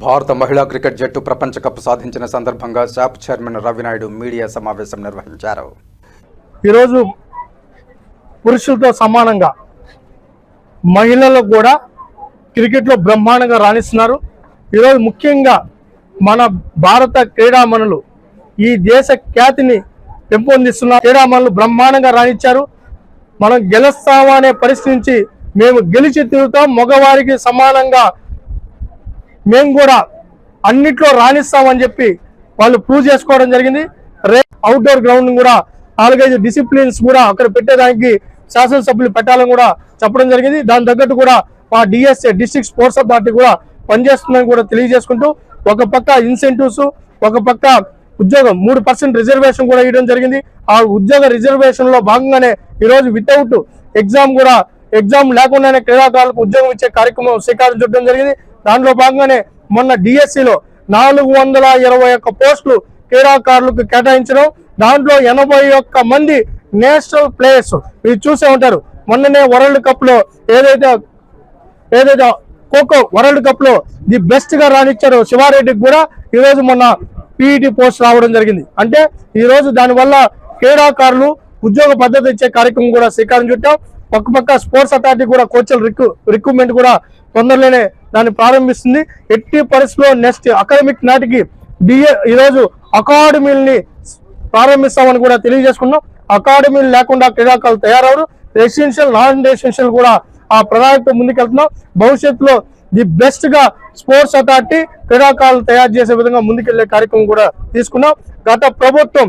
భారత మహిళా క్రికెట్ జట్టు ప్రపంచ కప్ సాధించిన సందర్భంగా శాప్ చైర్మన్ రవినాయుడు మీడియా సమావేశం నిర్వహించారు. ఈరోజు పురుషులతో సమానంగా మహిళలకు కూడా క్రికెట్లో బ్రహ్మాండంగా రాణిస్తున్నారు. ఈరోజు ముఖ్యంగా మన భారత క్రీడామణులు ఈ దేశ ఖ్యాతిని పెంపొందిస్తున్న క్రీడామణులు బ్రహ్మాండంగా రాణించారు. మనం గెలుస్తామా అనే పరిస్థితి నుంచి మేము గెలిచి తిరుగుతాం మగవారికి సమానంగా మేము కూడా అన్నిట్లో రాణిస్తామని చెప్పి వాళ్ళు ప్రూవ్ చేసుకోవడం జరిగింది. రే అవుట్డోర్ గ్రౌండ్ కూడా నాలుగైదు డిసిప్లిన్స్ కూడా అక్కడ పెట్టేదానికి శాసనసభ్యులు పెట్టాలని కూడా చెప్పడం జరిగింది. దాని తగ్గట్టు కూడా మా డిఎస్ఏ డిస్టిక్ స్పోర్ట్స్ అథారిటీ కూడా పనిచేస్తుందని కూడా తెలియజేసుకుంటూ ఒక పక్క ఇన్సెంటివ్స్ ఒక పక్క ఉద్యోగం మూడు పర్సెంట్ రిజర్వేషన్ కూడా ఇవ్వడం జరిగింది. ఆ ఉద్యోగ రిజర్వేషన్లో భాగంగానే ఈరోజు వితౌట్ ఎగ్జామ్ కూడా ఎగ్జామ్ లేకుండానే క్రీడాకారులకు ఉద్యోగం ఇచ్చే కార్యక్రమం శ్రీకారం చుట్టడం జరిగింది. దాంట్లో భాగంగానే మొన్న డిఎస్సిలో నాలుగు వందల ఇరవై ఒక్క పోస్టులు క్రీడాకారులకు కేటాయించడం దాంట్లో ఎనభై ఒక్క మంది నేషనల్ ప్లేయర్స్. మీరు చూసే ఉంటారు. మొన్ననే వరల్డ్ కప్లో ఏదైతే ఏదైతే ఖోఖో వరల్డ్ కప్లో ది బెస్ట్గా రాణించారో శివారెడ్డికి కూడా ఈరోజు మొన్న పీఈటీ పోస్ట్ రావడం జరిగింది. అంటే ఈరోజు దానివల్ల క్రీడాకారులు ఉద్యోగ పద్ధతి ఇచ్చే కార్యక్రమం కూడా శ్రీకారం చుట్టాం. ఒక పక్క స్పోర్ట్స్ అథారిటీ కూడా కోచ్ల రిక్రూ రిక్రూట్మెంట్ కూడా తొందరలోనే దాన్ని ప్రారంభిస్తుంది. ఎట్టి పరిస్థితిలో నెక్స్ట్ అకాడమిక్ నాటికి డిఏ ఈరోజు అకాడమీని ప్రారంభిస్తామని కూడా తెలియజేసుకున్నాం. అకాడమీలు లేకుండా క్రీడాకారులు తయారవరు. రెసిడెన్షియల్ నాన్ రెసిడెన్షియల్ కూడా ఆ ప్రణాళికతో ముందుకెళ్తున్నాం. భవిష్యత్తులో ది బెస్ట్గా స్పోర్ట్స్ అథారిటీ క్రీడాకారులు తయారు చేసే విధంగా ముందుకెళ్ళే కార్యక్రమం కూడా తీసుకున్నాం. గత ప్రభుత్వం